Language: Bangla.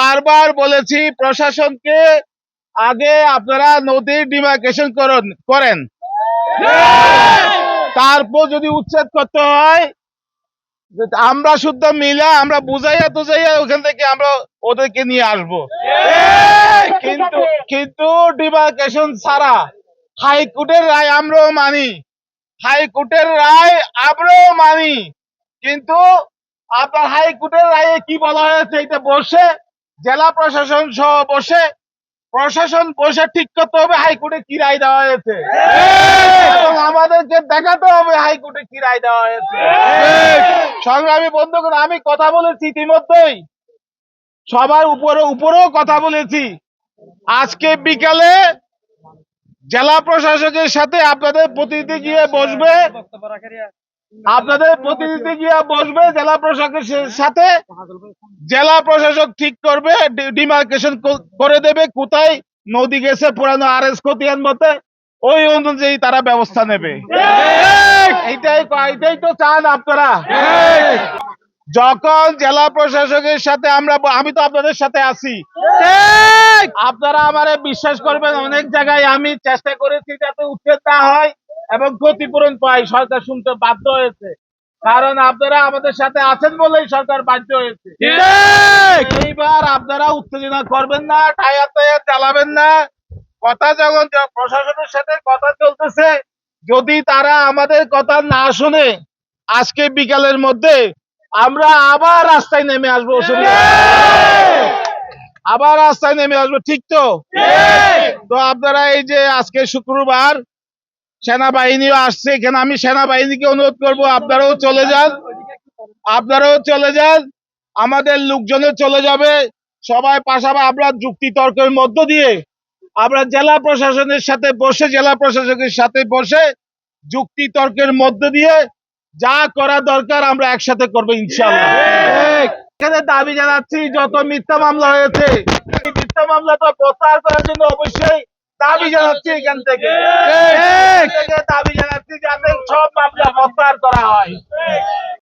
বারবার বলেছি, প্রশাসনকে আগে আপনারা নদীর ডিমার্কেশন করুন তারপর যদি উচ্ছেদ করতে হয়, আমরা শুদ্ধ মিলা আমরা বুঝাইয়া তুজাইয়া ওখান থেকে আমরা ওদেরকে নিয়ে আসব। কিন্তু কিন্তু ডিমার্কেশন ছাড়া হাইকোর্টের রায় আমরাও মানি। হাইকোর্টের রায় আমরাও মানি। কিন্তু আপনার হাইকোর্টের রায়ে কি বলা হয়েছে, এটা বসে জেলা প্রশাসন সহ বসে প্রশাসন বসে ঠিক করতে হবে হাইকোর্টে কি রায় দেওয়া হয়েছে। এবং আমাদেরকে দেখাতে হবে হাইকোর্টে কি রায় দেওয়া হয়েছে। সংগ্রামী বন্ধুগণ আমি কথা বলেছি ইতিমধ্যেই। সবার উপরে উপরেও কথা বলেছি। আজকে বিকালে জেলা প্রশাসকের সাথে আপনাদের প্রতিনিধি গিয়ে বসবে। আপনাদের প্রতিনিধি গিয়ে বসবে জেলা প্রশাসকের সাথে। জেলা প্রশাসক ঠিক করবে ডিমার্কেশন করে দেবে কোথায়? নদী গেছে পুরানো আর এস খতিয়ান মতে। ওই অনুযায়ী তারা ব্যবস্থা নেবে। এইটাই এইটাই তো চান আপনারা। যখন জেলা প্রশাসকের সাথে আমরা আমি তো আপনাদের সাথে আছি। আপনারা আমারে বিশ্বাস করবেন অনেক জায়গায় আমি চেষ্টা করেছি যাতে উচ্ছেদ না হয়। এবং ক্ষতিপূরণ পাই সরকার শুনতে বাধ্য হয়েছে। কারণ আপনারা আমাদের সাথে আছেন বলেই সরকার বাধ্য হয়েছে। এইবার আপনারা উত্তেজনা করবেন না টায়ার টায়ার চালাবেন না। কথা যখন প্রশাসনের সাথে কথা চলতেছে যদি তারা আমাদের কথা না শুনে আজকে বিকালের মধ্যে আমরা আবার রাস্তায় নেমে আসব অসুবিধা। আবার রাস্তায় নেমে আসব ঠিক তো? তো আপনারা এই যে আজকে শুক্রবার সেনাবাহিনীও আসছে, এখানে আমি সেনাবাহিনীকে অনুরোধ করব, আপনারাও চলে যান, আপনারাও চলে যান, আমাদের লোকজনও চলে যাবে, সবাই পাশাপাশি আমরা যুক্তি তর্কের মধ্য দিয়ে আমরা জেলা প্রশাসনের সাথে বসে, জেলা প্রশাসকের সাথে বসে যুক্তি তর্কের মধ্য দিয়ে যা করা দরকার আমরা একসাথে করব ইনশাল্লাহ এখানে দাবি জানাচ্ছি, যত মিথ্যা মামলা হয়েছে মিথ্যা মামলা তো প্রত্যাহার করার জন্য অবশ্যই দাবি জানাচ্ছি এখান থেকে